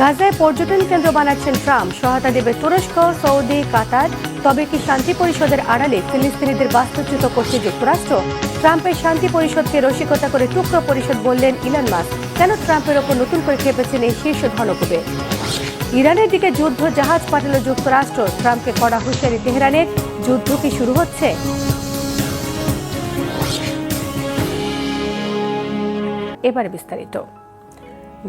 গাজায় পর্যটন কেন্দ্র বানাচ্ছেন ট্রাম্প সহায়তা দেবে তুরস্ক, সৌদি, কাতার। তবে কি শান্তি পরিষদের আড়ালে ফিলিস্তিনিদের বাস্তুচ্যুত করছে যুক্তরাষ্ট্র? ট্রাম্পের শান্তি পরিষদকে রসিকতা করে টুকরো পরিষদ বললেন ইলান মাস কেন ট্রাম্পের ওপর নতুন করে খেপেছেন এই শীর্ষ ধনকুবে? ইরানের দিকে যুদ্ধ জাহাজ পাঠালো যুক্তরাষ্ট্র। ট্রাম্পকে কড়া হুঁশিয়ারি তেহরানের। যুদ্ধ কি শুরু হচ্ছে? এবারে বিস্তারিত।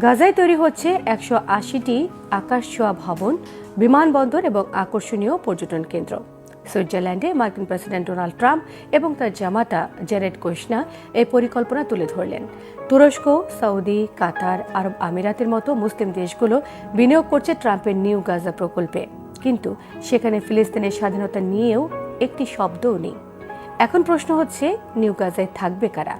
গাজায় তৈরি হচ্ছে একশো আশিটি আকাশছোঁয়া ভবন, বিমানবন্দর এবং আকর্ষণীয় পর্যটন কেন্দ্র। সুইজারল্যান্ডে মার্কিন প্রেসিডেন্ট ডোনাল্ড ট্রাম্প এবং তার জামাতা জেরেড কোশনা এই পরিকল্পনা তুলে ধরলেন। তুরস্ক, সৌদি, কাতার, আরব আমিরাতের মতো মুসলিম দেশগুলো বিনিয়োগ করছে ট্রাম্পের নিউ গাজা প্রকল্পে। কিন্তু সেখানে ফিলিস্তিনের স্বাধীনতা নিয়েও একটি শব্দও নেই। এখন প্রশ্ন হচ্ছে, নিউ গাজায় থাকবে কারা?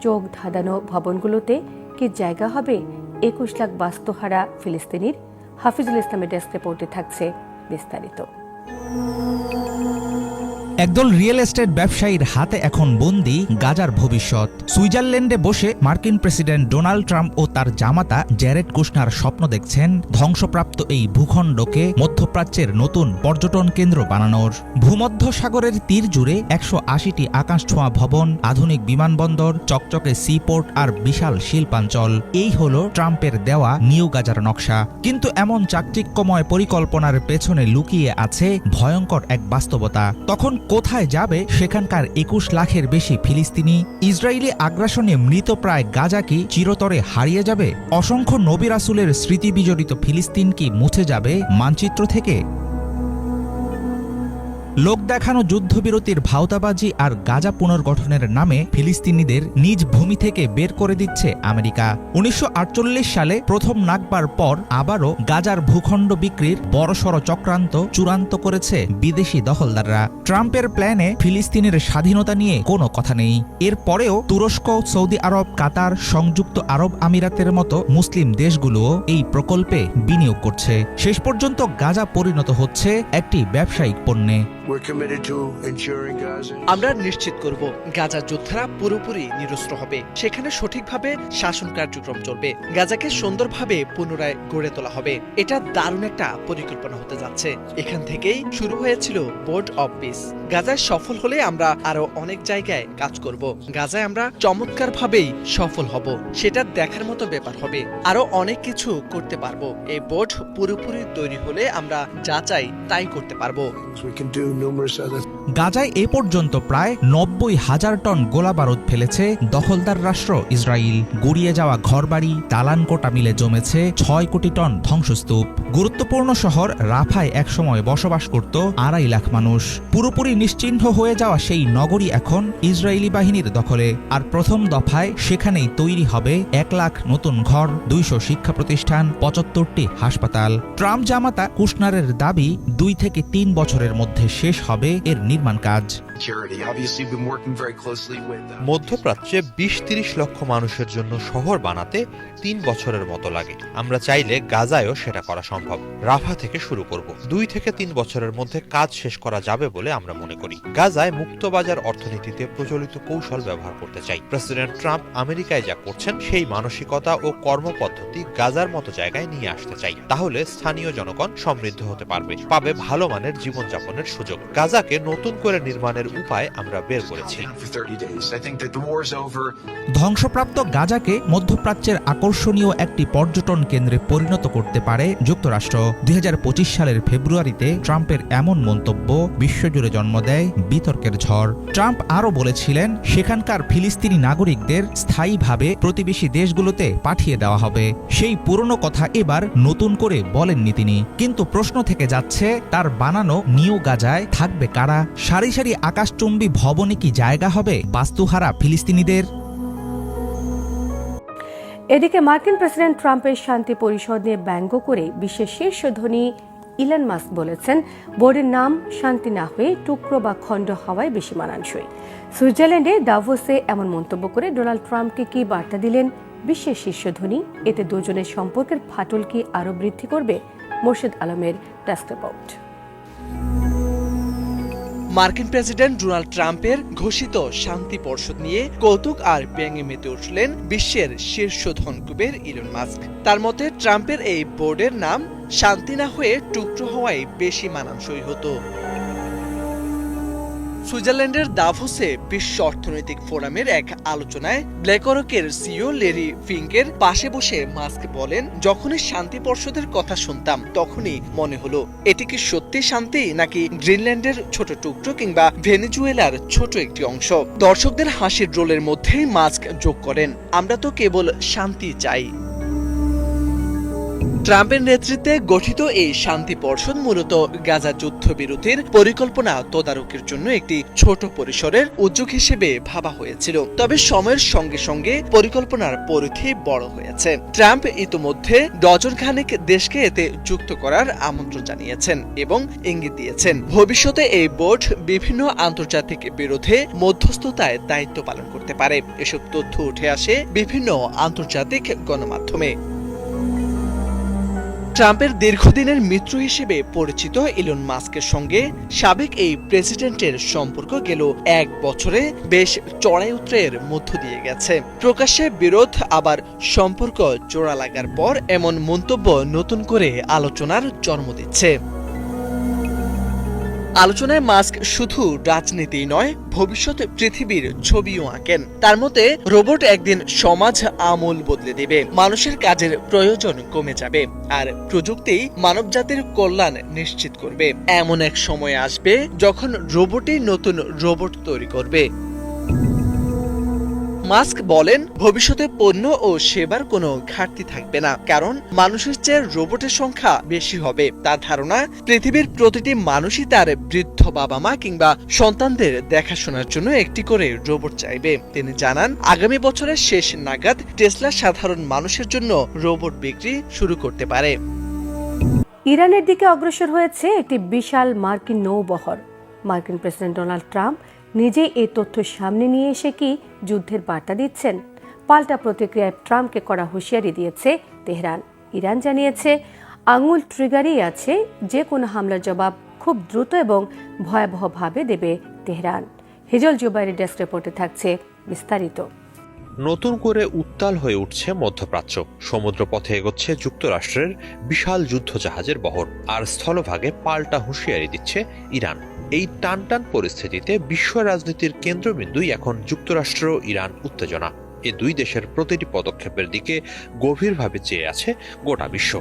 চোখ ধাঁধানো ভবনগুলোতে কি জায়গা হবে? একুশ লাখ বাস্তুহারা ফিলিস্তিনির হাফিজুল ইসলামের ডেস্ক রিপোর্টে থাকছে বিস্তারিত। একদল রিয়েল এস্টেট ব্যবসায়ীর হাতে এখন বন্দি গাজার ভবিষ্যৎ। সুইজারল্যান্ডে বসে মার্কিন প্রেসিডেন্ট ডোনাল্ড ট্রাম্প ও তার জামাতা জ্যারেড কুশনার স্বপ্ন দেখছেন ধ্বংসপ্রাপ্ত এই ভূখণ্ডকে মধ্যপ্রাচ্যের নতুন পর্যটন কেন্দ্র বানানোর। ভূমধ্য সাগরের তীর জুড়ে একশো আশিটি আকাশছোঁয়া ভবন, আধুনিক বিমানবন্দর, চকচকে সিপোর্ট আর বিশাল শিল্পাঞ্চল। এই হল ট্রাম্পের দেওয়া নিউ গাজার নকশা। কিন্তু এমন চাকচিক্যময় পরিকল্পনার পেছনে লুকিয়ে আছে ভয়ঙ্কর এক বাস্তবতা। তখন কোথায় যাবে সেখানকার একুশ লাখের বেশি ফিলিস্তিনি? ইসরায়েলি আগ্রাসনে মৃতপ্রায় গাজা কি চিরতরে হারিয়ে যাবে? অসংখ্য নবী রাসুলের স্মৃতি বিজড়িত ফিলিস্তিন কি মুছে যাবে মানচিত্র থেকে? লোক দেখানো যুদ্ধবিরতির ভাওতাবাজি আর গাজা পুনর্গঠনের নামে ফিলিস্তিনিদের নিজ ভূমি থেকে বের করে দিচ্ছে আমেরিকা। উনিশশো আটচল্লিশ সালে প্রথম নাকবার পর আবারও গাজার ভূখণ্ড বিক্রির বড়সড় চক্রান্ত চূড়ান্ত করেছে বিদেশি দখলদাররা। ট্রাম্পের প্ল্যানে ফিলিস্তিনের স্বাধীনতা নিয়ে কোনো কথা নেই। এরপরেও তুরস্ক, সৌদি আরব, কাতার, সংযুক্ত আরব আমিরাতের মতো মুসলিম দেশগুলোও এই প্রকল্পে বিনিয়োগ করছে। শেষ পর্যন্ত গাজা পরিণত হচ্ছে একটি ব্যবসায়িক পণ্যে। আমরা নিশ্চিত করব গাজার যোদ্ধারা পুরোপুরি নিরস্ত্র হবে। সেখানে সঠিকভাবে শাসন কার্যক্রম চলবে। গাজাকে সুন্দরভাবে পুনরায় গড়ে তোলা হবে। এটা দারুণ একটা পরিকল্পনা হতে যাচ্ছে। এখান থেকেই শুরু হয়েছিল বোর্ড অব পিস গাজায় সফল হলে আমরা আরও অনেক জায়গায় কাজ করব। গাজায় আমরা চমৎকার ভাবেই সফল হব। সেটা দেখার মতো ব্যাপার হবে। আরও অনেক কিছু করতে পারব। এই বোর্ড পুরোপুরি তৈরি হলে আমরা যা চাই তাই করতে পারব। Numerous other গাজায় এ পর্যন্ত প্রায় নব্বই হাজার টন গোলাবারুদ ফেলেছে দখলদার রাষ্ট্র ইসরায়েল গড়িয়ে যাওয়া ঘরবাড়ি দালান কোটা মিলে জমেছে ছয় কোটি টন ধ্বংসস্তূপ। গুরুত্বপূর্ণ শহর রাফায় একসময় বসবাস করত আড়াই লাখ মানুষ। পুরোপুরি নিশ্চিহ্ন হয়ে যাওয়া সেই নগরী এখন ইসরায়েলি বাহিনীর দখলে। আর প্রথম দফায় সেখানেই তৈরি হবে এক লাখ নতুন ঘর, দুইশো শিক্ষা প্রতিষ্ঠান, পঁচাত্তরটি হাসপাতাল। ট্রাম্প জামাতা কুশনারের দাবি দুই থেকে তিন বছরের মধ্যে শেষ হবে এর নির্মাণ কাজ। Them. মধ্যপ্রাচ্যে বিশ তিরিশ লক্ষ মানুষের জন্য শহর বানাতে তিন বছরের মতো লাগে। আমরা চাইলে গাজায়ও সেটা করা সম্ভব। রাফা থেকে শুরু করব। দুই থেকে তিন বছরের মধ্যে কাজ শেষ করা যাবে বলে আমরা মনে করি। গাজায় মুক্তবাজার অর্থনীতিতে প্রচলিত কৌশল ব্যবহার করতে চাই। প্রেসিডেন্ট ট্রাম্প আমেরিকায় যা করছেন, সেই মানসিকতা ও কর্মপদ্ধতি গাজার মতো জায়গায় নিয়ে আসতে চাই। তাহলে স্থানীয় জনগণ সমৃদ্ধ হতে পারবে, পাবে ভালো মানের জীবনযাপনের সুযোগ। গাজাকে নতুন করে নির্মাণের উপায় আমরা বের করেছি। Down for 30 days. I think that the war's over. ধ্বংসপ্রাপ্ত গাজাকে মধ্যপ্রাচ্যের আকর্ষণীয় একটি পর্যটন কেন্দ্রে পরিণত করতে পারে যুক্তরাষ্ট্র। দুই সালের ফেব্রুয়ারিতে ট্রাম্পের এমন মন্তব্য বিশ্বজুড়ে জন্ম দেয় বিতর্কের ঝড়। ট্রাম্প আরও বলেছিলেন সেখানকার ফিলিস্তিনি নাগরিকদের স্থায়ীভাবে প্রতিবেশী দেশগুলোতে পাঠিয়ে দেওয়া হবে। সেই পুরনো কথা এবার নতুন করে বলেননি তিনি। কিন্তু প্রশ্ন থেকে যাচ্ছে তার বানানো নিউ গাজায় থাকবে কারা? সারি সারি আকাশচুম্বী ভবনে কি জায়গা হবে? বাস্তুহারা, ফিলিস্তিনিদের। এদিকে মার্কিন প্রেসিডেন্ট ট্রাম্পের শান্তি পরিষদ নিয়ে ব্যঙ্গ করে বিশ্বের শীর্ষ ধনী ইলন মাস্ক বলেছেন, বোর্ডের নাম শান্তি না হয়ে টুকরো বা খণ্ড হওয়ায় বেশি মানানসই। সুইজারল্যান্ডে দাভোসে এমন মন্তব্য করে ডোনাল্ড ট্রাম্পকে কি বার্তা দিলেন? বিশ্বের শীর্ষ ধনী, এতে দুজনের সম্পর্কের ফাটল কি আরও বৃদ্ধি করবে? মোর্শেদ আলমের ডেস্ক রিপোর্ট। মার্কিন প্রেসিডেন্ট ডোনাল্ড ট্রাম্পের ঘোষিত শান্তি পর্ষদ নিয়ে কৌতুক আর ব্যঙ্গে মেতে উঠলেন বিশ্বের শীর্ষ ধনকুবের ইলন মাস্ক। তার মতে, ট্রাম্পের এই বোর্ডের নাম শান্তি না হয়ে টুকরো হওয়াই বেশি মানানসই হতো। সুইজারল্যান্ডের দাভোসে বিশ্ব অর্থনৈতিক ফোরামের এক আলোচনায় ব্ল্যাকরকের সিও লেরি ফিঙ্কের পাশে বসে মাস্ক বলেন, যখনই শান্তি পর্ষদের কথা শুনতাম, তখনই মনে হলো, এটি কি সত্যি শান্তি, নাকি গ্রিনল্যান্ডের ছোট টুকরো কিংবা ভেনেজুয়েলার ছোট একটি অংশ? দর্শকদের হাসির রোলের মধ্যেই মাস্ক যোগ করেন, আমরা তো কেবল শান্তি চাই। ট্রাম্পের নেতৃত্বে গঠিত এই শান্তি পর্ষদ মূলত গাজা যুদ্ধবিরতির পরিকল্পনা তদারকির জন্য একটি ছোট পরিসরের উদ্যোগ হিসেবে ভাবা হয়েছিল। তবে সময়ের সঙ্গে সঙ্গে পরিকল্পনার পরিধি বড় হয়েছে। ট্রাম্প ইতোমধ্যে ডজন খানেক দেশকে এতে যুক্ত করার আমন্ত্রণ জানিয়েছেন এবং ইঙ্গিত দিয়েছেন। ভবিষ্যতে এই বোর্ড বিভিন্ন আন্তর্জাতিক বিরোধে মধ্যস্থতায় দায়িত্ব পালন করতে পারে। এসব তথ্য উঠে আসে বিভিন্ন আন্তর্জাতিক গণমাধ্যমে। ট্রাম্পের দীর্ঘদিনের মিত্র হিসেবে পরিচিত ইলন মাস্কের সঙ্গে সাবেক এই প্রেসিডেন্টের সম্পর্ক গেল এক বছরে, বেশ চড়াই উত্রের মধ্য দিয়ে গেছে। প্রকাশ্যে বিরোধ, আবার সম্পর্ক জোড়া লাগার পর এমন মন্তব্য নতুন করে আলোচনার জন্ম দিচ্ছে। আলোচনায় মাস্ক শুধু রাজনীতি নয়, ভবিষ্যৎ পৃথিবীর ছবিও আঁকেন। তার মতে, রোবট একদিন সমাজ আমূল বদলে দেবে, মানুষের কাজের প্রয়োজন কমে যাবে, আর প্রযুক্তি মানবজাতির কল্যাণ নিশ্চিত করবে। এমন এক সময় আসবে যখন রোবটই নতুন রোবট তৈরি করবে। মাস্ক বলেন, ভবিষ্যতে পণ্য ও সেবার কোনো ঘাটতি থাকবে না, কারণ মানুষের চেয়ে রোবটের সংখ্যা বেশি হবে। তার ধারণা, পৃথিবীর প্রতিটি মানুষই তার বৃদ্ধ বাবা মা কিংবা সন্তানদের দেখাশোনার জন্য একটি করে রোবট চাইবে। তিনি জানান, আগামী বছরের শেষ নাগাদ টেসলা সাধারণ মানুষের জন্য রোবট বিক্রি শুরু করতে পারে। ইরানের দিকে অগ্রসর হয়েছে একটি বিশাল মার্কিন নৌবহর। মার্কিন প্রেসিডেন্ট ডোনাল্ড ট্রাম্প নিজেই এই তথ্য সামনে নিয়ে এসে কি যুদ্ধের বার্তা দিচ্ছেন? পাল্টা প্রতিক্রিয়ায় ট্রাম্পকে করা হুঁশিয়ারি দিয়েছে তেহরান। ইরান জানিয়েছে, আঙুল ট্রিগারই আছে যে কোনো হামলার জবাব খুব দ্রুত এবং ভয়াবহভাবে দেবে তেহরান। হিজল জুবাইরি ডেস্ক রিপোর্টে থাকছে বিস্তারিত। নতুন করে উত্তাল হয়ে উঠছে মধ্যপ্রাচ্য। সমুদ্রপথে এগোচ্ছে যুক্তরাষ্ট্রের বিশাল যুদ্ধ জাহাজের বহর। আর স্থলভাগে পাল্টা হুঁশিয়ারি দিচ্ছে ইরান। এই টানটান পরিস্থিতিতে বিশ্ব রাজনীতির কেন্দ্রবিন্দুই এখন যুক্তরাষ্ট্র, ইরান উত্তেজনা। এ দুই দেশের প্রতিটি পদক্ষেপের দিকে গভীরভাবে চেয়ে আছে গোটা বিশ্ব।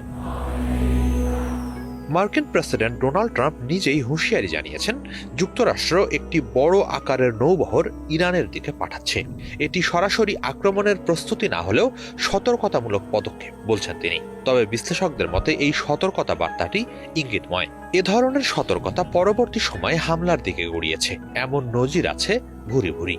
মার্কিন প্রেসিডেন্ট ডোনাল্ড ট্রাম্প নিজেই হুঁশিয়ারি জানিয়েছেন, যুক্তরাষ্ট্র একটি বড় আকারের নৌবহর ইরানের দিকে পাঠাচ্ছে। এটি সরাসরি আক্রমণের প্রস্তুতি না হলেও সতর্কতামূলক পদক্ষেপ, বলছেন তিনি। তবে বিশ্লেষকদের মতে, এই সতর্কতা বার্তাটি ইঙ্গিতময়। এ ধরনের সতর্কতা পরবর্তী সময়ে হামলার দিকে গড়িয়েছে। এমন নজির আছে ভুরি ভুরি।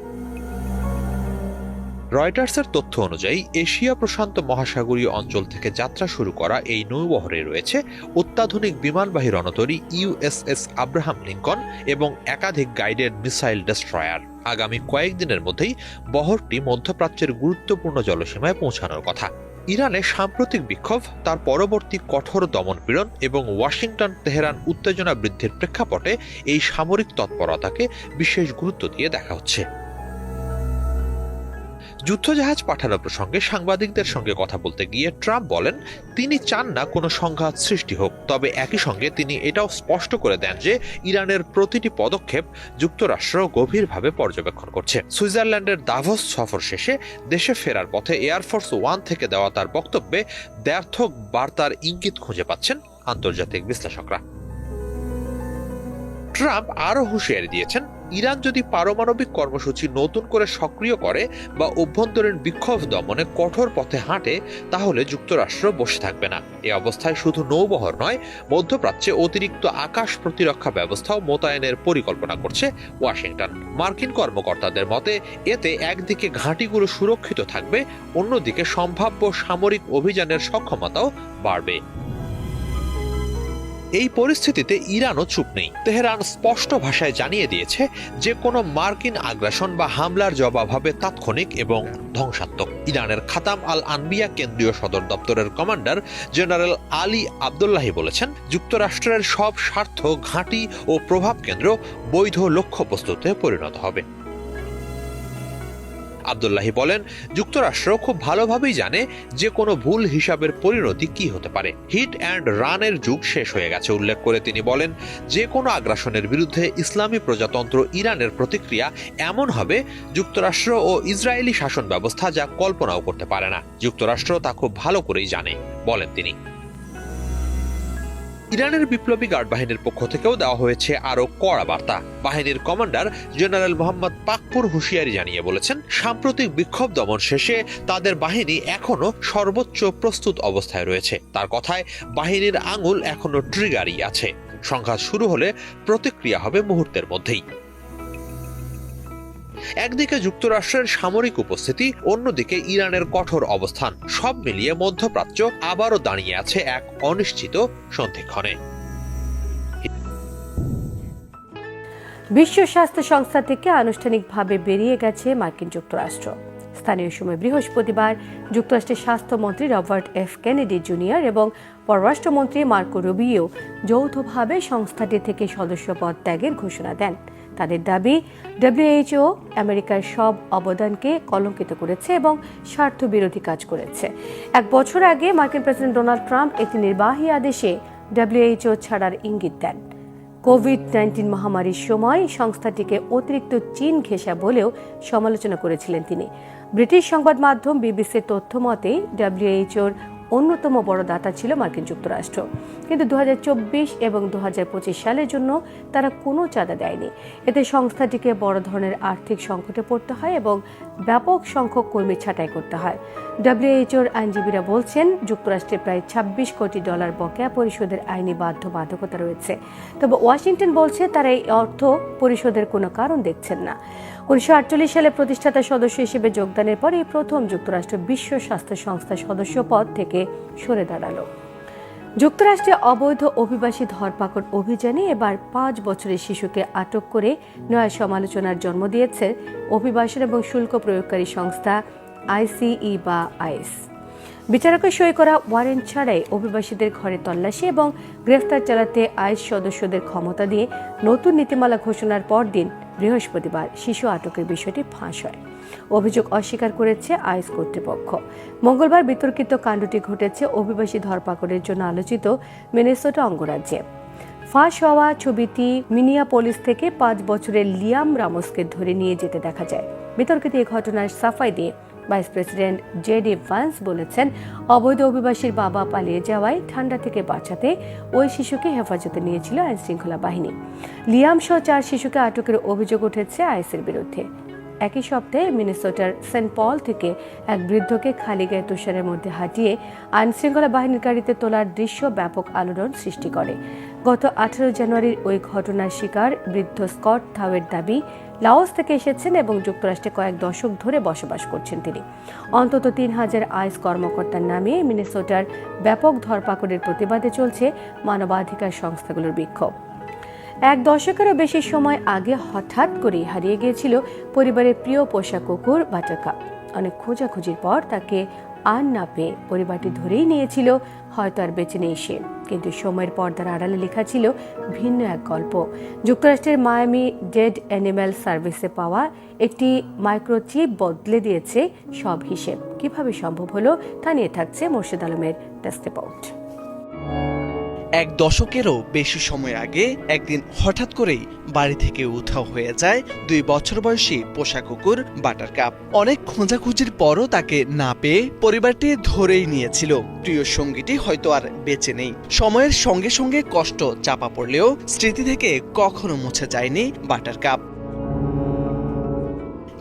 রয়টার্সের তথ্য অনুযায়ী, এশিয়া প্রশান্ত মহাসাগরীয় অঞ্চল থেকে যাত্রা শুরু করা এই নৌবহরে রয়েছে অত্যাধুনিক বিমানবাহী রণতরী ইউএসএস আব্রাহাম লিঙ্কন এবং একাধিক গাইডেড মিসাইল ডেস্ট্রয়ার। আগামী কয়েকদিনের মধ্যেই বহরটি মধ্যপ্রাচ্যের গুরুত্বপূর্ণ জলসীমায় পৌঁছানোর কথা। ইরানে সাম্প্রতিক বিক্ষোভ, তার পরবর্তী কঠোর দমনপীড়ন এবং ওয়াশিংটন, তেহরান উত্তেজনা বৃদ্ধির প্রেক্ষাপটে এই সামরিক তৎপরতাকে বিশেষ গুরুত্ব দিয়ে দেখা হচ্ছে। যুদ্ধজাহাজ পাঠানো প্রসঙ্গে সাংবাদিকদের সঙ্গে কথা বলতে গিয়ে ট্রাম্প বলেন, তিনি চান না কোনো সংঘাত সৃষ্টি হোক, তবে একই সঙ্গে তিনি এটাও স্পষ্ট করে দেন যে ইরানের প্রতিটি পদক্ষেপ যুক্তরাষ্ট্র গভীরভাবে পর্যবেক্ষণ করছে। সুইজারল্যান্ডের দাভস সফর শেষে দেশে ফেরার পথে এয়ারফোর্স ওয়ান থেকে দেওয়া তার বক্তব্যে দ্ব্যর্থক বার্তার ইঙ্গিত খুঁজে পাচ্ছেন আন্তর্জাতিক বিশ্লেষকরা। ট্রাম্প আরও হুঁশিয়ারি দিয়েছেন ইরান যদি পারমাণবিক কর্মসূচি নতুন করে সক্রিয় করে বা অভ্যন্তরীণ বিক্ষোভ দমনে কঠোর পথে হাঁটে, তাহলে যুক্তরাষ্ট্র বসে থাকবে না। এ অবস্থায় শুধু নৌবহর নয়, মধ্যপ্রাচ্যে অতিরিক্ত আকাশ প্রতিরক্ষা ব্যবস্থাও মোতায়েনের পরিকল্পনা করছে ওয়াশিংটন। মার্কিন কর্মকর্তাদের মতে, এতে একদিকে ঘাঁটিগুলো সুরক্ষিত থাকবে, অন্যদিকে সম্ভাব্য সামরিক অভিযানের সক্ষমতাও বাড়বে। এই পরিস্থিতিতে ইরানও চুপ নেই। তেহরান স্পষ্ট ভাষায় জানিয়ে দিয়েছে যে কোনো মার্কিন আগ্রাসন বা হামলার জবাব হবে তাৎক্ষণিক এবং ধ্বংসাত্মক। ইরানের খাতাম আল আনবিয়া কেন্দ্রীয় সদর দপ্তরের কমান্ডার জেনারেল আলী আবদুল্লাহি বলেছেন, যুক্তরাষ্ট্রের সব স্বার্থ ঘাঁটি ও প্রভাব কেন্দ্র বৈধ লক্ষ্য প্রস্তুতে পরিণত হবে। আবদুল্লাহি বলেন, যুক্তরাষ্ট্র খুব ভালোভাবেই জানে যে কোনো ভুল হিসাবের পরিণতি কি হতে পারে। হিট অ্যান্ড রানের যুগ শেষ হয়ে গেছে, উল্লেখ করে তিনি বলেন, যে কোনো আগ্রাসনের বিরুদ্ধে ইসলামী প্রজাতন্ত্র ইরানের প্রতিক্রিয়া এমন হবে, যুক্তরাষ্ট্র ও ইসরায়েলি শাসন ব্যবস্থা যা কল্পনাও করতে পারে না। যুক্তরাষ্ট্র তা খুব ভালো করেই জানে, বলেন তিনি। ইরানের বিপ্লবী গার্ড বাহিনীর পক্ষ থেকেও দেওয়া হয়েছে আরও কড়া বার্তা। বাহিনীর কমান্ডার জেনারেল মোহাম্মদ পাকপুর হুশিয়ারি জানিয়ে বলেছেন, সাম্প্রতিক বিক্ষোভ দমন শেষে তাদের বাহিনী এখনও সর্বোচ্চ প্রস্তুত অবস্থায় রয়েছে। তার কথায়, বাহিনীর আঙুল এখনও ট্রিগারই আছে। সংঘাত শুরু হলে প্রতিক্রিয়া হবে মুহূর্তের মধ্যেই। একদিকে যুক্তরাষ্ট্রের সামরিক উপস্থিতি, অন্যদিকে ইরানের কঠোর অবস্থান। সব মিলিয়ে মধ্যপ্রাচ্য আবারও দাঁড়িয়ে আছে এক অনিশ্চিত সন্ধিক্ষণে। বিশ্ব স্বাস্থ্য সংস্থা থেকে আনুষ্ঠানিকভাবে বেরিয়ে গেছে মার্কিন যুক্তরাষ্ট্র। স্থানীয় সময় বৃহস্পতিবার যুক্তরাষ্ট্রের স্বাস্থ্যমন্ত্রী রবার্ট এফ কেনেডি জুনিয়র এবং পররাষ্ট্রমন্ত্রী মার্কো রুবিও যৌথভাবে সংস্থাটি থেকে সদস্যপদ ত্যাগের ঘোষণা দেন। তাদের দাবি ডব্লিউএইচও আমেরিকার সব অবদানকে কলঙ্কিত করেছে এবং স্বার্থবিরোধী কাজ করেছে। এক বছর আগে মার্কিন প্রেসিডেন্ট ডোনাল্ড ট্রাম্প একটি নির্বাহী আদেশে ডব্লিউএইচও ছাড়ার ইঙ্গিত দেন। কোভিড নাইন্টিন মহামারীর সময় সংস্থাটিকে অতিরিক্ত চীন ঘেঁষা বলেও সমালোচনা করেছিলেন তিনি। ব্রিটিশ সংবাদ মাধ্যম বিবিসির তথ্য মতে ডাব্লিউএইচওর অন্যতম বড় দাতা ছিল মার্কিন যুক্তরাষ্ট্র। কিন্তু দু হাজার চব্বিশ এবং দু হাজার পঁচিশ সালের জন্য তারা কোনো চাঁদা দেয়নি। এতে সংস্থাটিকে বড় ধরনের আর্থিক সংকটে পড়তে হয় এবং ব্যাপক সংখ্যক কর্মী ছাঁটাই করতে হয়। ডাব্লিউএইচওর আইনজীবীরা বলছেন, যুক্তরাষ্ট্রে প্রায় ২৬ কোটি ডলার বকেয়া পরিশোধের আইনি বাধ্যবাধকতা রয়েছে। তবে ওয়াশিংটন বলছে, তারা এই অর্থ পরিশোধের কোনো কারণ দেখছেন না। উনিশশো আটচল্লিশ সালে প্রতিষ্ঠাতা সদস্য হিসেবে যোগদানের পর এই প্রথম যুক্তরাষ্ট্র বিশ্ব স্বাস্থ্য সংস্থার সদস্য পদ থেকে সরে দাঁড়াল। যুক্তরাষ্ট্রে অবৈধ অভিবাসী ধরপাকড় অভিযানে এবার পাঁচ বছরের শিশুকে আটক করে নয়া সমালোচনার জন্ম দিয়েছে অভিবাসন এবং শুল্ক প্রয়োগকারী সংস্থা আইসিই বা আইস বিচারকের সই করা ওয়ারেন্ট ছাড়াই অভিবাসীদের ঘরে তল্লাশি এবং গ্রেফতার চালাতে আইস সদস্যদের ক্ষমতা দিয়ে নতুন নীতিমালা ঘোষণার পরদিন বৃহস্পতিবার শিশু আটকের বিষয়টি ফাঁস হয়। অভিযোগ অস্বীকার করেছে আইস কর্তৃপক্ষ। মঙ্গলবার বিতর্কিত কাণ্ডটি ঘটেছে অভিবাসী ধরপাকড়ের জন্য আলোচিত মিনেসোটা অঙ্গরাজ্যে। ফাঁস হওয়া ছবিটি মিনিয়াপোলিস থেকে পাঁচ বছরের লিয়াম রামোসকে ধরে নিয়ে যেতে দেখা যায়। বিতর্কিত এই ঘটনার সাফাই দিয়ে vice president J D Vance বলেছেন, অবৈধ অভিবাসীর বাবা পালিয়ে যাওয়ায় ঠান্ডা থেকে বাঁচাতে ওই শিশুকে হেফাজতে নিয়েছিল আইনশৃঙ্খলা বাহিনী। লিয়াম সহ চার শিশুকে আটকের অভিযোগ উঠেছে আইসের বিরুদ্ধে। একই সপ্তাহে মিনেসোটার সেন্ট পল থেকে এক বৃদ্ধকে খালি গায়ে তুষারের মধ্যে হাঁটিয়ে আইনশৃঙ্খলা বাহিনীর গাড়িতে তোলার দৃশ্য ব্যাপক আলোড়ন সৃষ্টি করে। গত আঠারো জানুয়ারির ওই ঘটনার শিকার বৃদ্ধ স্কট থাওয়ের দাবি, লাওস থেকে এসেছেন এবং যুক্তরাষ্ট্রে কয়েক দশক ধরে বসবাস করছেন তিনি। অন্তত তিন হাজার আইস কর্মকর্তার নামে মিনেসোটার ব্যাপক ধরপাকড়ের প্রতিবাদে চলছে মানবাধিকার সংস্থাগুলোর বিক্ষোভ। এক দশকেরও বেশি সময় আগে হঠাৎ করেই হারিয়ে গিয়েছিল পরিবারের প্রিয় পোষা কুকুর বাটারকাপ অনেক খোঁজাখুঁজির পর তাকে আর না পেয়ে পরিবারটি ধরেই নিয়েছিল, হয়তো আর বেঁচে নেই সে। কিন্তু সময়ের পর্দার আড়ালে লেখা ছিল ভিন্ন এক গল্প। যুক্তরাষ্ট্রের মায়ামি ডেড অ্যানিম্যাল সার্ভিসে পাওয়া একটি মাইক্রোচিপ বদলে দিয়েছে সব হিসেব। কীভাবে সম্ভব হলো তা নিয়ে থাকছে মোর্শেদ আলমের টেস্ট রিপোর্ট। এক দশকেরও বেশি সময় আগে একদিন হঠাৎ করেই বাড়ি থেকে উঠাও হয়ে যায় দুই বছর বয়সী পোষা কুকুর বাটার কাপ। অনেক খোঁজাখুঁজির পরও তাকে না পেয়ে পরিবারটি ধরেই নিয়েছিল। প্রিয় সঙ্গীটি হয়তো আর বেঁচে নেই। সময়ের সঙ্গে সঙ্গে কষ্ট চাপা পড়লেও স্মৃতি থেকে কখনো মুছে যায়নি বাটার কাপ।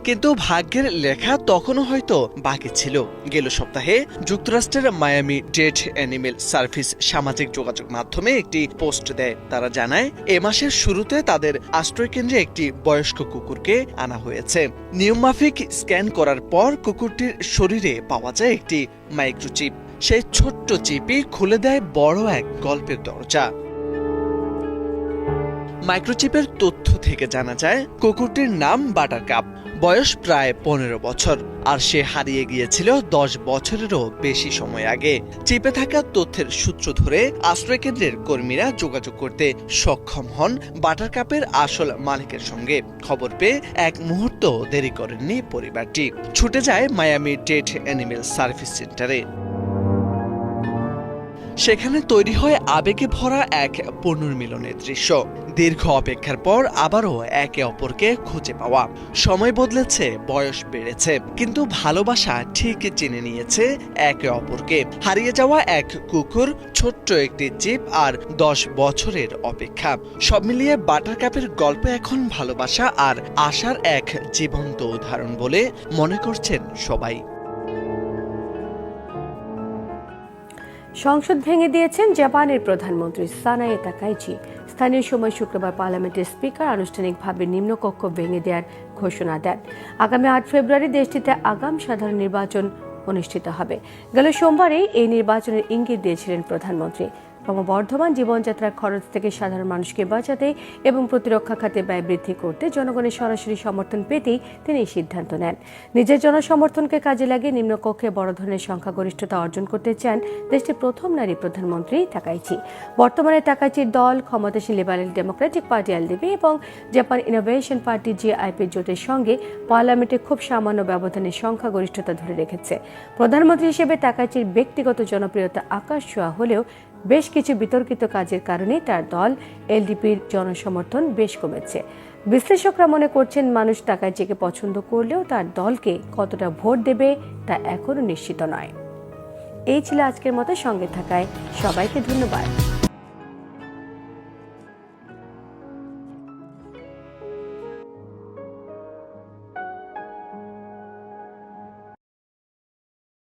কিন্তু ভাগ্যের লেখা তখনও হয়তো বাকি ছিল। গেল সপ্তাহে যুক্তরাষ্ট্রের মায়ামি ডেড অ্যানিমেল সার্ভিস সামাজিক যোগাযোগ মাধ্যমে একটি পোস্ট দেয়। তারা জানায়, এ মাসের শুরুতে তাদের আশ্রয়কেন্দ্রে একটি বয়স্ক কুকুরকে আনা হয়েছে। নিয়মমাফিক স্ক্যান করার পর কুকুরটির শরীরে পাওয়া যায় একটি মাইক্রোচিপ। সেই ছোট্ট চিপই খুলে দেয় বড় এক গল্পের দরজা। মাইক্রোচিপের তথ্য থেকে জানা যায়, কুকুরটির নাম বাটার কাপ। বয়স প্রায় পনেরো বছর, আর সে হারিয়ে গিয়েছিল দশ বছরেরও বেশি সময় আগে। চেপে থাকা তথ্যের সূত্র ধরে আশ্রয়কেন্দ্রের কর্মীরা যোগাযোগ করতে সক্ষম হন বাটার কাপের আসল মালিকের সঙ্গে। খবর পেয়ে এক মুহূর্ত দেরি করেননি পরিবারটি। ছুটে যায় মায়ামি ডেট অ্যানিমেল সার্ভিস সেন্টারে। সেখানে তৈরি হয় আবেগে ভরা এক পুনর্মিলনের দৃশ্য। দীর্ঘ অপেক্ষার পর আবারও একে অপরকে খুঁজে পাওয়া। সময় বদলেছে, বয়স বেড়েছে, কিন্তু ভালোবাসা ঠিক চিনে নিয়েছে একে অপরকে। হারিয়ে যাওয়া এক কুকুর, ছোট্ট একটি জিপ আর দশ বছরের অপেক্ষা। সব মিলিয়ে বাটার কাপের গল্প এখন ভালোবাসা আর আশার এক জীবন্ত উদাহরণ বলে মনে করছেন সবাই। সংসদ ভেঙে দিয়েছেন জাপানের প্রধানমন্ত্রী সানায়ে তাকাইচি। স্থানীয় সময় শুক্রবার পার্লামেন্টের স্পিকার আনুষ্ঠানিকভাবে নিম্নকক্ষ ভেঙে দেওয়ার ঘোষণা দেন। আগামী আট ফেব্রুয়ারি দেশটিতে আগাম সাধারণ নির্বাচন অনুষ্ঠিত হবে। গেল সোমবারে এই নির্বাচনের ইঙ্গিত দিয়েছিলেন প্রধানমন্ত্রী। ক্রমবর্ধমান জীবনযাত্রার খরচ থেকে সাধারণ মানুষকে বাঁচাতে এবং প্রতিরক্ষা খাতে ব্যয় বৃদ্ধি করতে জনগণের সরাসরি সমর্থন পেতেই তিনি এই সিদ্ধান্ত নেন। নিজের জনসমর্থনকে কাজে লাগিয়ে নিম্নকক্ষে বড় ধরনের সংখ্যাগরিষ্ঠতা অর্জন করতে চান দেশটির প্রথম নারী প্রধানমন্ত্রী তাকাইচি। বর্তমানে তাকাইচির দল ক্ষমতাসীন লিবারেল ডেমোক্রেটিক পার্টি এলডিপি এবং জাপান ইনোভেশন পার্টি জিআইপি জোটের সঙ্গে পার্লামেন্টে খুব সামান্য ব্যবধানে সংখ্যাগরিষ্ঠতা ধরে রেখেছে। প্রধানমন্ত্রী হিসেবে তাকাইচির ব্যক্তিগত জনপ্রিয়তা আকাশ ছোঁয়া হলেও বেশ কিছু বিতর্কিত কাজের কারণে তার দল এলডিপির জনসমর্থন বেশ কমেছে। বিশ্লেষকরা মনে করছেন, মানুষ টাকায় চেকে পছন্দ করলেও তার দলকে কতটা ভোট দেবে তা এখনও নিশ্চিত নয়। এই ছিল আজকের মতো সঙ্গে থাকায়। সবাইকে ধন্যবাদ।